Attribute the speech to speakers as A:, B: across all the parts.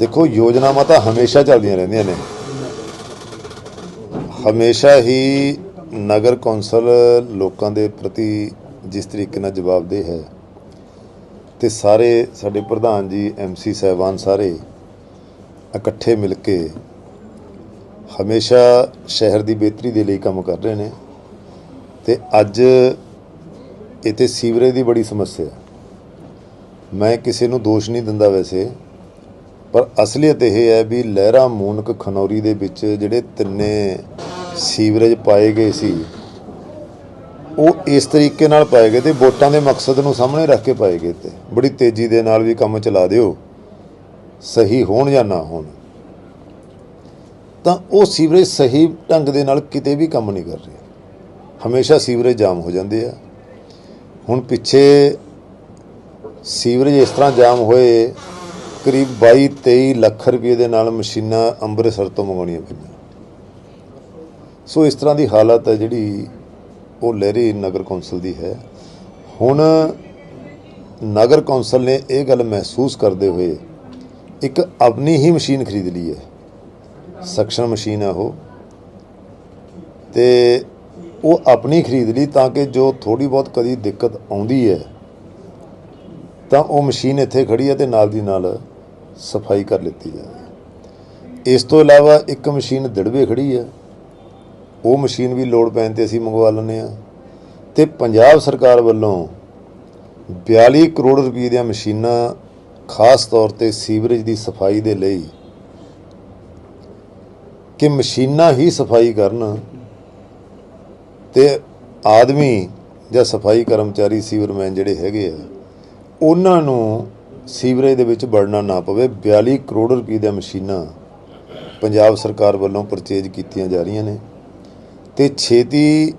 A: ਦੇਖੋ, ਯੋਜਨਾਵਾਂ ਤਾਂ ਹਮੇਸ਼ਾ ਚੱਲਦੀਆਂ ਰਹਿੰਦੀਆਂ ਨੇ। ਹਮੇਸ਼ਾ ਹੀ ਨਗਰ ਕੌਂਸਲ ਲੋਕਾਂ ਦੇ ਪ੍ਰਤੀ ਜਿਸ ਤਰੀਕੇ ਨਾਲ ਜਵਾਬਦੇਹ ਹੈ ਤੇ ਸਾਰੇ ਸਾਡੇ ਪ੍ਰਧਾਨ ਜੀ ਐਮਸੀ ਸਹਿਬਾਨ ਸਾਰੇ ਇਕੱਠੇ ਮਿਲ ਕੇ ਹਮੇਸ਼ਾ ਸ਼ਹਿਰ ਦੀ ਬਿਹਤਰੀ ਦੇ ਲਈ ਕੰਮ ਕਰ ਰਹੇ ਨੇ ਤੇ ਅੱਜ ਇੱਥੇ ਸੀਵਰੇਜ ਦੀ ਬੜੀ ਸਮੱਸਿਆ ਮੈਂ ਕਿਸੇ ਨੂੰ ਦੋਸ਼ ਨਹੀਂ ਦਿੰਦਾ ਵੈਸੇ। ਪਰ ਅਸਲੀਅਤ ਇਹ ਹੈ ਵੀ ਲਹਿਰਾ ਮੂਨਕ ਖਨੌਰੀ ਦੇ ਵਿੱਚ ਜਿਹੜੇ ਤਿੰਨੇ ਸੀਵਰੇਜ ਪਾਏ ਗਏ ਸੀ, ਉਹ ਇਸ ਤਰੀਕੇ ਨਾਲ ਪਾਏ ਗਏ ਤੇ ਵੋਟਾਂ ਦੇ ਮਕਸਦ ਨੂੰ ਸਾਹਮਣੇ ਰੱਖ ਕੇ ਪਾਏ ਗਏ ਤੇ। ਬੜੀ ਤੇਜ਼ੀ ਦੇ ਨਾਲ ਵੀ ਕੰਮ ਚਲਾ ਦਿਓ, ਸਹੀ ਹੋਣ ਜਾਂ ਨਾ ਹੋਣ। ਤਾਂ ਉਹ ਸੀਵਰੇਜ ਸਹੀ ਢੰਗ ਦੇ ਨਾਲ ਕਿਤੇ ਵੀ ਕੰਮ ਨਹੀਂ ਕਰ ਰਹੇ। ਹਮੇਸ਼ਾ ਸੀਵਰੇਜ ਜਾਮ ਹੋ ਜਾਂਦੇ ਆ। ਹੁਣ ਪਿੱਛੇ ਸੀਵਰੇਜ ਇਸ ਤਰ੍ਹਾਂ ਜਾਮ ਹੋਏ ਕਰੀਬ 22 23 ਲੱਖ ਰੁਪਏ ਦੇ ਨਾਲ ਮਸ਼ੀਨਾਂ ਅੰਮ੍ਰਿਤਸਰ ਤੋਂ ਮੰਗਾਉਣੀਆਂ ਪਈਆਂ। ਸੋ ਇਸ ਤਰ੍ਹਾਂ ਦੀ ਹਾਲਤ ਹੈ ਜਿਹੜੀ ਉਹ ਲਹਿਰੀ ਨਗਰ ਕੌਂਸਲ ਦੀ ਹੈ। ਹੁਣ ਨਗਰ ਕੌਂਸਲ ਨੇ ਇਹ ਗੱਲ ਮਹਿਸੂਸ ਕਰਦੇ ਹੋਏ ਇੱਕ ਆਪਣੀ ਹੀ ਮਸ਼ੀਨ ਖਰੀਦ ਲਈ ਹੈ। ਸਕਸ਼ਨ ਮਸ਼ੀਨ ਹੈ ਉਹ। ਤੇ ਉਹ ਆਪਣੀ ਖਰੀਦ ਲਈ ਤਾਂ ਕਿ ਜੋ ਥੋੜੀ ਬਹੁਤ ਕਦੀ ਦਿੱਕਤ ਆਉਂਦੀ ਹੈ, ਤਾਂ ਉਹ ਮਸ਼ੀਨ ਇੱਥੇ ਖੜੀ ਹੈ ਤੇ ਨਾਲ ਦੀ ਨਾਲ ਸਫ਼ਾਈ ਕਰ ਲਿੱਤੀ ਜਾਵੇ। ਇਸ ਤੋਂ ਇਲਾਵਾ ਇੱਕ ਮਸ਼ੀਨ ਦਿੜਵੇ ਖੜੀ ਆ। ਉਹ ਮਸ਼ੀਨ ਵੀ ਲੋਡ ਪੈਣ ਤੇ ਅਸੀਂ ਮੰਗਵਾ ਲੈਂਦੇ ਆ ਤੇ ਪੰਜਾਬ ਸਰਕਾਰ ਵੱਲੋਂ 42 ਕਰੋੜ ਰੁਪਏ ਦੀਆਂ ਮਸ਼ੀਨਾਂ ਖਾਸ ਤੌਰ ਤੇ ਸੀਵਰੇਜ ਦੀ ਸਫ਼ਾਈ ਦੇ ਲਈ ਕਿ ਮਸ਼ੀਨਾਂ ਹੀ ਸਫ਼ਾਈ ਕਰਨ ਤੇ ਆਦਮੀ ਜਾਂ ਸਫ਼ਾਈ ਕਰਮਚਾਰੀ ਸੀਵਰਮੈਨ ਜਿਹੜੇ ਹੈਗੇ ਆ, ਉਹਨਾਂ ਨੂੰ ਸੀਵਰੇਜ ਦੇ ਵਿੱਚ ਵੜਨਾ ਨਾ ਪਵੇ। 42 ਕਰੋੜ ਰੁਪਏ ਦੀਆਂ ਮਸ਼ੀਨਾਂ ਪੰਜਾਬ ਸਰਕਾਰ ਵੱਲੋਂ ਪਰਚੇਜ ਕੀਤੀਆਂ ਜਾ ਰਹੀਆਂ ਨੇ। ਤੇ ਛੇਤੀ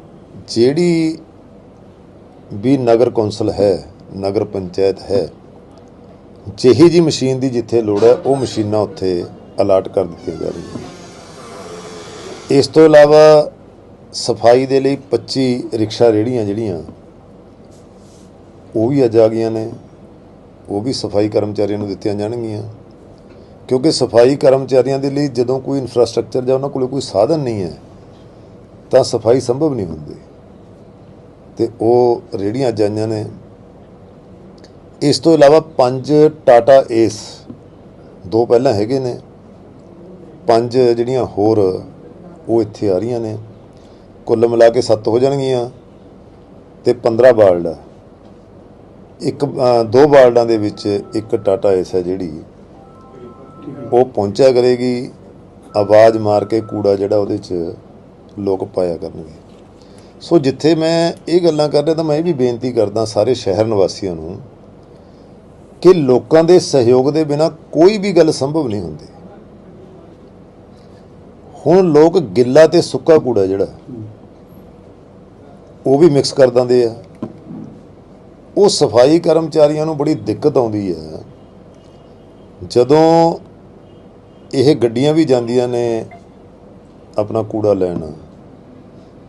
A: ਜਿਹੜੀ ਵੀ ਨਗਰ ਕੌਂਸਲ ਹੈ, ਨਗਰ ਪੰਚਾਇਤ ਹੈ, ਜਿਹੀ ਜੀ ਮਸ਼ੀਨ ਦੀ ਜਿੱਥੇ ਲੋੜ ਹੈ, ਉਹ ਮਸ਼ੀਨਾਂ ਉੱਥੇ ਅਲਾਟ ਕਰ ਦਿੱਤੀਆਂ ਜਾ ਰਹੀਆਂ ਇਸ ਤੋਂ ਇਲਾਵਾ ਸਫ਼ਾਈ ਦੇ ਲਈ 25 ਰਿਕਸ਼ਾ ਰੇੜੀਆਂ ਜਿਹੜੀਆਂ, ਉਹ ਵੀ ਅੱਜ ਆ ਗਈਆਂ ਨੇ। ਉਹ ਵੀ ਸਫ਼ਾਈ ਕਰਮਚਾਰੀਆਂ ਨੂੰ ਦਿੱਤੀਆਂ ਜਾਣਗੀਆਂ। ਕਿਉਂਕਿ ਸਫ਼ਾਈ ਕਰਮਚਾਰੀਆਂ ਦੇ ਲਈ ਜਦੋਂ ਕੋਈ ਇਨਫਰਾਸਟ੍ਰਕਚਰ ਜਾਂ ਉਹਨਾਂ ਕੋਲ ਕੋਈ ਸਾਧਨ ਨਹੀਂ ਹੈ, ਤਾਂ ਸਫ਼ਾਈ ਸੰਭਵ ਨਹੀਂ ਹੁੰਦੀ। ਤੇ ਉਹ ਰੇੜੀਆਂ ਜਾਈਆਂ ਨੇ। ਇਸ ਤੋਂ ਇਲਾਵਾ ਪੰਜ ਟਾਟਾ ਏਸ, ਦੋ ਪਹਿਲਾਂ ਹੈਗੇ ਨੇ। ਪੰਜ ਜਿਹੜੀਆਂ ਹੋਰ, ਉਹ ਇੱਥੇ ਆ ਰਹੀਆਂ ਨੇ। ਕੁੱਲ ਮਿਲਾ ਕੇ 7 ਹੋ ਜਾਣਗੀਆਂ। ਤੇ 15 ਬਾਲਡ ਇੱਕ ਦੋ ਵਾਰਡਾਂ ਦੇ ਵਿੱਚ ਇੱਕ ਟਾਟਾ ਏਸ ਹੈ ਜਿਹੜੀ, ਉਹ ਪਹੁੰਚਿਆ ਕਰੇਗੀ, ਆਵਾਜ਼ ਮਾਰ ਕੇ ਕੂੜਾ ਜਿਹੜਾ ਉਹਦੇ 'ਚ ਲੋਕ ਪਾਇਆ ਕਰਨਗੇ। ਸੋ ਜਿੱਥੇ ਮੈਂ ਇਹ ਗੱਲਾਂ ਕਰ ਰਿਹਾ ਤਾਂ ਮੈਂ ਇਹ ਵੀ ਬੇਨਤੀ ਕਰਦਾ ਸਾਰੇ ਸ਼ਹਿਰ ਨਿਵਾਸੀਆਂ ਨੂੰ ਕਿ ਲੋਕਾਂ ਦੇ ਸਹਿਯੋਗ ਦੇ ਬਿਨਾ ਕੋਈ ਵੀ ਗੱਲ ਸੰਭਵ ਨਹੀਂ ਹੁੰਦੀ। ਹੁਣ ਲੋਕ ਗਿੱਲਾ ਤੇ ਸੁੱਕਾ ਕੂੜਾ ਜਿਹੜਾ, ਉਹ ਵੀ ਮਿਕਸ ਕਰ ਦਿੰਦੇ ਆ। ਉਹ ਸਫ਼ਾਈ ਕਰਮਚਾਰੀਆਂ ਨੂੰ ਬੜੀ ਦਿੱਕਤ ਆਉਂਦੀ ਹੈ। ਜਦੋਂ ਇਹ ਗੱਡੀਆਂ ਵੀ ਜਾਂਦੀਆਂ ਨੇ ਆਪਣਾ ਕੂੜਾ ਲੈਣ,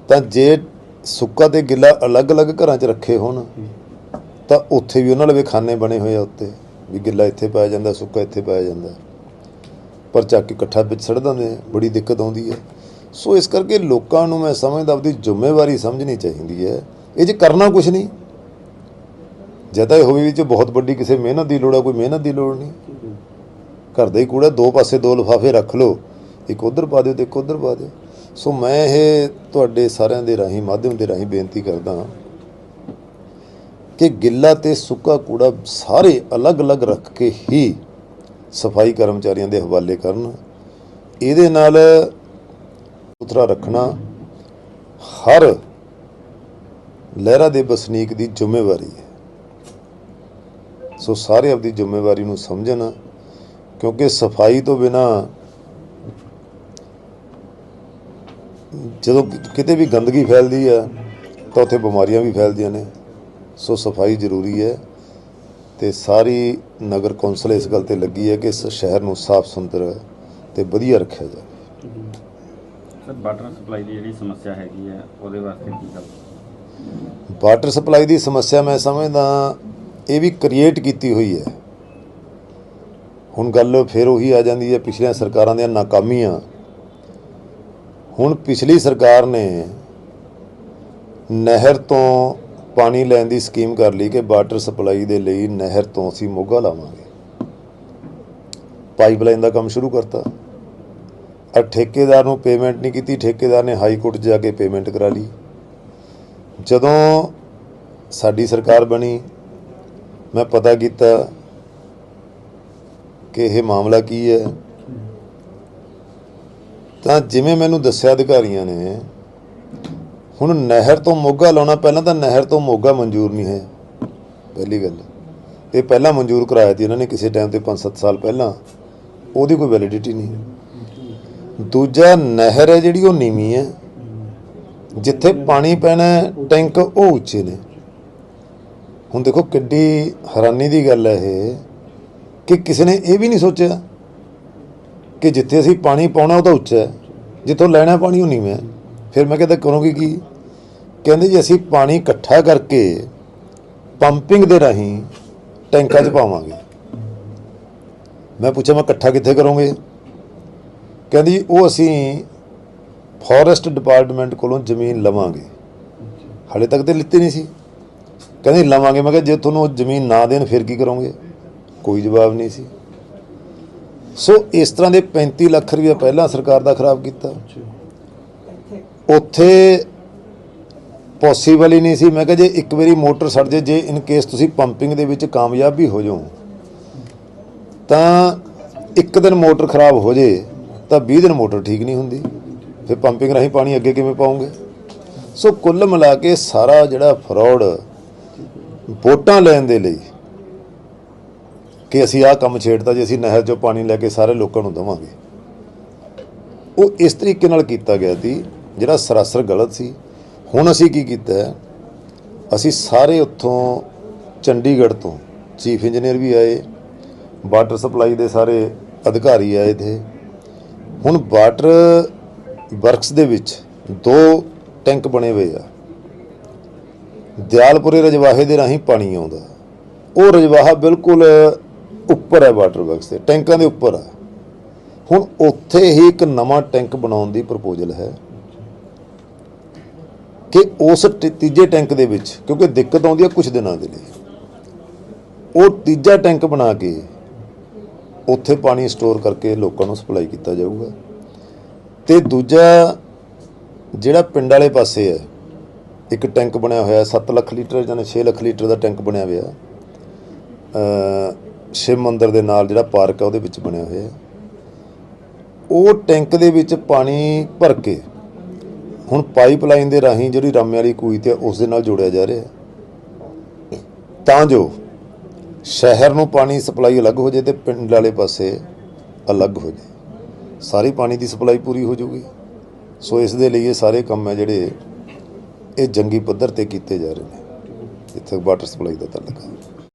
A: ਤਾਂ ਜੇ ਸੁੱਕਾ ਤੇ ਗਿੱਲਾ ਅਲੱਗ-ਅਲੱਗ ਘਰਾਂ 'ਚ ਰੱਖੇ ਹੋਣ, ਤਾਂ ਉੱਥੇ ਵੀ ਉਹਨਾਂ ਲਵੇ ਖਾਨੇ ਬਣੇ ਹੋਏ ਆ ਉੱਤੇ, ਵੀ ਗਿੱਲਾ ਇੱਥੇ ਪਾਇਆ ਜਾਂਦਾ, ਸੁੱਕਾ ਇੱਥੇ ਪਾਇਆ ਜਾਂਦਾ। ਪਰ ਚੱਕ ਕੇ ਇਕੱਠਾ ਵਿੱਚ ਸੜ ਦਿੰਦੇ ਬੜੀ ਦਿੱਕਤ ਆਉਂਦੀ ਹੈ। ਸੋ ਇਸ ਕਰਕੇ ਲੋਕਾਂ ਨੂੰ ਮੈਂ ਸਮਝਦਾ, ਆਪਦੀ ਜ਼ਿੰਮੇਵਾਰੀ ਸਮਝਣੀ ਚਾਹੀਦੀ ਹੈ। ਇਹ 'ਚ ਕਰਨਾ ਕੁਝ ਨਹੀਂ। ਜੇ ਇਹ ਹੋਵੇ ਵਿੱਚ ਬਹੁਤ ਵੱਡੀ ਕਿਸੇ ਮਿਹਨਤ ਦੀ ਲੋੜ ਹੈ ਕੋਈ ਮਿਹਨਤ ਦੀ ਲੋੜ ਨਹੀਂ। ਘਰ ਦਾ ਹੀ ਕੂੜਾ, ਦੋ ਪਾਸੇ ਦੋ ਲਿਫਾਫੇ ਰੱਖ ਲਓ। ਇੱਕ ਉਧਰ ਪਾ ਦਿਓ ਤੇ ਇੱਕ ਉਧਰ ਪਾ ਦਿਓ। ਸੋ ਮੈਂ ਇਹ ਤੁਹਾਡੇ ਸਾਰਿਆਂ ਦੇ ਰਾਹੀਂ, ਮਾਧਿਅਮ ਦੇ ਰਾਹੀਂ ਬੇਨਤੀ ਕਰਦਾ ਹਾਂ ਕਿ ਗਿੱਲਾ ਤੇ ਸੁੱਕਾ ਕੂੜਾ ਸਾਰੇ ਅਲੱਗ-ਅਲੱਗ ਰੱਖ ਕੇ ਹੀ ਸਫ਼ਾਈ ਕਰਮਚਾਰੀਆਂ ਦੇ ਹਵਾਲੇ ਕਰਨ। ਇਹਦੇ ਨਾਲ ਸੁਥਰਾ ਰੱਖਣਾ ਹਰ ਲਹਿਰਾ ਦੇ ਵਸਨੀਕ ਦੀ ਜ਼ਿੰਮੇਵਾਰੀ ਹੈ। ਸੋ ਸਾਰੇ ਆਪਣੀ ਜ਼ਿੰਮੇਵਾਰੀ ਨੂੰ ਸਮਝਣ ਕਿਉਂਕਿ ਸਫ਼ਾਈ ਤੋਂ ਬਿਨਾ ਜਦੋਂ ਕਿਤੇ ਵੀ ਗੰਦਗੀ ਫੈਲਦੀ ਆ ਤਾਂ ਉੱਥੇ ਬਿਮਾਰੀਆਂ ਵੀ ਫੈਲਦੀਆਂ ਨੇ। ਸੋ ਸਫ਼ਾਈ ਜ਼ਰੂਰੀ ਹੈ ਤੇ ਸਾਰੀ ਨਗਰ ਕੌਂਸਲ ਇਸ ਗੱਲ ਤੇ ਲੱਗੀ ਹੈ ਕਿ ਇਸ ਸ਼ਹਿਰ ਨੂੰ ਸਾਫ਼ ਸੁਥਰਾ ਤੇ ਵਧੀਆ ਰੱਖਿਆ ਜਾਵੇ।
B: ਸਰ ਵਾਟਰ ਸਪਲਾਈ ਦੀ ਜਿਹੜੀ ਸਮੱਸਿਆ ਹੈਗੀ ਹੈ ਉਹਦੇ ਵਾਸਤੇ ਕੀ ਕਰ
A: ਵਾਟਰ ਸਪਲਾਈ ਦੀ ਸਮੱਸਿਆ ਮੈਂ ਸਮਝਦਾ ਇਹ ਵੀ ਕ੍ਰੀਏਟ ਕੀਤੀ ਹੋਈ ਹੈ। ਹੁਣ ਗੱਲ ਫਿਰ ਉਹੀ ਆ ਜਾਂਦੀ ਹੈ, ਪਿਛਲੀਆਂ ਸਰਕਾਰਾਂ ਦੀਆਂ ਨਾਕਾਮੀਆਂ। ਹੁਣ ਪਿਛਲੀ ਸਰਕਾਰ ਨੇ ਨਹਿਰ ਤੋਂ ਪਾਣੀ ਲੈਣ ਦੀ ਸਕੀਮ ਕਰ ਲਈ ਕਿ ਵਾਟਰ ਸਪਲਾਈ ਦੇ ਲਈ ਨਹਿਰ ਤੋਂ ਅਸੀਂ ਮੋਗਾ ਲਾਵਾਂਗੇ। ਪਾਈਪਲਾਈਨ ਦਾ ਕੰਮ ਸ਼ੁਰੂ ਕਰਤਾ। ਆ ਠੇਕੇਦਾਰ ਨੂੰ ਪੇਮੈਂਟ ਨਹੀਂ ਕੀਤੀ, ਠੇਕੇਦਾਰ ਨੇ ਹਾਈ ਕੋਰਟ ਜਾ ਕੇ ਪੇਮੈਂਟ ਕਰਾ ਲਈ। ਜਦੋਂ ਸਾਡੀ ਸਰਕਾਰ ਬਣੀ ਮੈਂ ਪਤਾ ਕੀਤਾ ਕਿ ਇਹ ਮਾਮਲਾ ਕੀ ਹੈ। ਤਾਂ ਜਿਵੇਂ ਮੈਨੂੰ ਦੱਸਿਆ ਅਧਿਕਾਰੀਆਂ ਨੇ, ਹੁਣ ਨਹਿਰ ਤੋਂ ਮੋਗਾ ਲਾਉਣਾ, ਪਹਿਲਾਂ ਤਾਂ ਨਹਿਰ ਤੋਂ ਮੋਗਾ ਮਨਜ਼ੂਰ ਨਹੀਂ ਹੈ, ਪਹਿਲੀ ਗੱਲ। ਇਹ ਪਹਿਲਾਂ ਮਨਜ਼ੂਰ ਕਰਾਇਆ ਸੀ ਇਹਨਾਂ ਨੇ ਕਿਸੇ ਟਾਈਮ ਤੇ 5-7 ਸਾਲ ਪਹਿਲਾਂ, ਉਹਦੀ ਕੋਈ ਵੈਲਿਡਿਟੀ ਨਹੀਂ ਦੂਜਾ ਨਹਿਰ ਹੈ ਜਿਹੜੀ ਉਹ ਨੀਵੀਂ ਹੈ, ਜਿੱਥੇ ਪਾਣੀ ਪੈਣਾ ਟੈਂਕ ਉਹ ਉੱਚੇ ਨੇ। ਹੁਣ ਦੇਖੋ ਕਿੱਡੀ ਹੈਰਾਨੀ ਦੀ ਗੱਲ ਹੈ ਇਹ ਕਿ ਕਿਸੇ ਨੇ ਇਹ ਵੀ ਨਹੀਂ ਸੋਚਿਆ ਕਿ ਜਿੱਥੇ ਅਸੀਂ ਪਾਣੀ ਪਾਉਣਾ ਉਹ ਤਾਂ ਉੱਚਾ ਹੈ ਜਿੱਥੋਂ ਲੈਣਾ ਪਾਣੀ ਉਹ ਨੀਵਾਂ ਹੈ। ਫਿਰ ਮੈਂ ਕਹਿੰਦਾ ਕਰੋਗੇ ਕੀ? ਕਹਿੰਦੇ ਜੀ ਅਸੀਂ ਪਾਣੀ ਇਕੱਠਾ ਕਰਕੇ ਪੰਪਿੰਗ ਦੇ ਰਾਹੀਂ ਟੈਂਕਾਂ 'ਚ ਪਾਵਾਂਗੇ। ਮੈਂ ਪੁੱਛਿਆ ਮੈਂ ਇਕੱਠਾ ਕਿੱਥੇ ਕਰੋਗੇ? ਕਹਿੰਦੀ ਜੀ, ਉਹ ਅਸੀਂ ਫੋਰੈਸਟ ਡਿਪਾਰਟਮੈਂਟ ਕੋਲੋਂ ਜ਼ਮੀਨ ਲਵਾਂਗੇ। ਹਾਲੇ ਤੱਕ ਤੇ ਲਿੱਤੀ ਨਹੀਂ ਸੀ। ਕਹਿੰਦੇ ਲਵਾਂਗੇ। ਮੈਂ ਕਿਹਾ ਜੇ ਤੁਹਾਨੂੰ ਉਹ ਜ਼ਮੀਨ ਨਾ ਦੇਣ, ਫਿਰ ਕੀ ਕਰੋਗੇ? ਕੋਈ ਜਵਾਬ ਨਹੀਂ ਸੀ। ਸੋ ਇਸ ਤਰ੍ਹਾਂ ਦੇ 35 ਲੱਖ ਰੁਪਏ ਪਹਿਲਾਂ ਸਰਕਾਰ ਦਾ ਖਰਾਬ ਕੀਤਾ। ਉੱਥੇ ਪੋਸੀਬਲ ਹੀ ਨਹੀਂ ਸੀ। ਮੈਂ ਕਿਹਾ ਜੇ ਇੱਕ ਵਾਰੀ ਮੋਟਰ ਸੜ ਜੇ ਜੇ ਇਨ ਕੇਸ ਤੁਸੀਂ ਪੰਪਿੰਗ ਦੇ ਵਿੱਚ ਕਾਮਯਾਬ ਵੀ ਹੋ ਜਾਓ, ਤਾਂ ਇੱਕ ਦਿਨ ਮੋਟਰ ਖਰਾਬ ਹੋ ਜੇ ਤਾਂ 20 ਦਿਨ ਮੋਟਰ ਠੀਕ ਨਹੀਂ ਹੁੰਦੀ। ਫਿਰ ਪੰਪਿੰਗ ਰਾਹੀਂ ਪਾਣੀ ਅੱਗੇ ਕਿਵੇਂ ਪਾਉਂਗੇ ਸੋ ਕੁੱਲ ਮਿਲਾ ਕੇ ਸਾਰਾ ਜਿਹੜਾ ਫਰਾਡ ਵੋਟਾਂ ਲੈਣ ਦੇ ਲਈ ਕਿ ਅਸੀਂ ਆਹ ਕੰਮ ਛੇੜਤਾ ਜੇ, ਅਸੀਂ ਨਹਿਰ ਚੋਂ ਪਾਣੀ ਲੈ ਕੇ ਸਾਰੇ ਲੋਕਾਂ ਨੂੰ ਦਵਾਂਗੇ। ਉਹ ਇਸ ਤਰੀਕੇ ਨਾਲ ਕੀਤਾ ਗਿਆ ਸੀ, ਜਿਹੜਾ ਸਰਾਸਰ ਗਲਤ ਸੀ। ਹੁਣ ਅਸੀਂ ਕੀ ਕੀਤਾ ਅਸੀਂ ਸਾਰੇ ਉੱਥੋਂ ਚੰਡੀਗੜ੍ਹ ਤੋਂ ਚੀਫ ਇੰਜੀਨੀਅਰ ਵੀ ਆਏ, ਵਾਟਰ ਸਪਲਾਈ ਦੇ ਸਾਰੇ ਅਧਿਕਾਰੀ ਆਏ ਥੇ। ਹੁਣ ਵਾਟਰ ਵਰਕਸ ਦੇ ਵਿੱਚ ਦੋ ਟੈਂਕ ਬਣੇ ਹੋਏ ਆ। ਦਿਆਲਪੁਰੇ ਰਜਵਾਹੇ ਦੇ ਰਾਹੀਂ ਪਾਣੀ ਆਉਂਦਾ। ਉਹ ਰਜਵਾਹਾ ਬਿਲਕੁਲ ਉੱਪਰ ਹੈ ਵਾਟਰ ਵਰਕਸ ਦੇ ਟੈਂਕਾਂ ਦੇ ਉੱਪਰ ਆ ਹੁਣ ਉੱਥੇ ਹੀ ਇੱਕ ਨਵਾਂ ਟੈਂਕ ਬਣਾਉਣ ਦੀ ਪ੍ਰਪੋਜ਼ਲ ਹੈ ਕਿ ਉਸ ਟੀ- ਤੀਜੇ ਟੈਂਕ ਦੇ ਵਿੱਚ, ਕਿਉਂਕਿ ਦਿੱਕਤ ਆਉਂਦੀ ਹੈ ਕੁਝ ਦਿਨਾਂ ਦੇ ਲਈ। ਉਹ ਤੀਜਾ ਟੈਂਕ ਬਣਾ ਕੇ ਉੱਥੇ ਪਾਣੀ ਸਟੋਰ ਕਰਕੇ ਲੋਕਾਂ ਨੂੰ ਸਪਲਾਈ ਕੀਤਾ ਜਾਊਗਾ। ਤੇ ਦੂਜਾ ਜਿਹੜਾ ਪਿੰਡ ਵਾਲੇ ਪਾਸੇ ਹੈ ਇੱਕ ਟੈਂਕ ਬਣਿਆ ਹੋਇਆ 7 ਲੱਖ ਲੀਟਰ ਜਾਂ 6 ਲੱਖ ਲੀਟਰ ਦਾ ਟੈਂਕ ਬਣਿਆ ਹੋਇਆ ਅ ਸ਼ਿਵ ਮੰਦਿਰ ਦੇ ਨਾਲ ਜਿਹੜਾ ਪਾਰਕ ਆ ਉਹਦੇ ਵਿੱਚ ਬਣਿਆ ਹੋਇਆ ਉਹ ਟੈਂਕ ਦੇ ਵਿੱਚ ਪਾਣੀ ਭਰ ਕੇ ਹੁਣ ਪਾਈਪਲਾਈਨ ਦੇ ਰਾਹੀਂ ਜਿਹੜੀ ਰਾਮੇ ਵਾਲੀ ਕੂਈ ਤੇ ਉਸ ਦੇ ਨਾਲ ਜੋੜਿਆ ਜਾ ਰਿਹਾ ਤਾਂ ਜੋ ਸ਼ਹਿਰ ਨੂੰ ਪਾਣੀ ਸਪਲਾਈ ਅਲੱਗ ਹੋ ਜਾਏ ਤੇ ਪਿੰਡ ਵਾਲੇ ਪਾਸੇ ਅਲੱਗ ਹੋ ਜਾਏ। ਸਾਰੀ ਪਾਣੀ ਦੀ ਸਪਲਾਈ ਪੂਰੀ ਹੋ ਜੂਗੀ ਸੋ ਇਸ ਦੇ ਲਈ ਇਹ ਸਾਰੇ ਕੰਮ ਹੈ ਜਿਹੜੇ ਇਹ ਜੰਗੀ ਪੱਧਰ ਤੇ ਕੀਤੇ ਜਾ ਰਹੇ ਨੇ। ਜਿੱਥੇ ਵਾਟਰ ਸਪਲਾਈ ਦਾ ਤਲਕਾ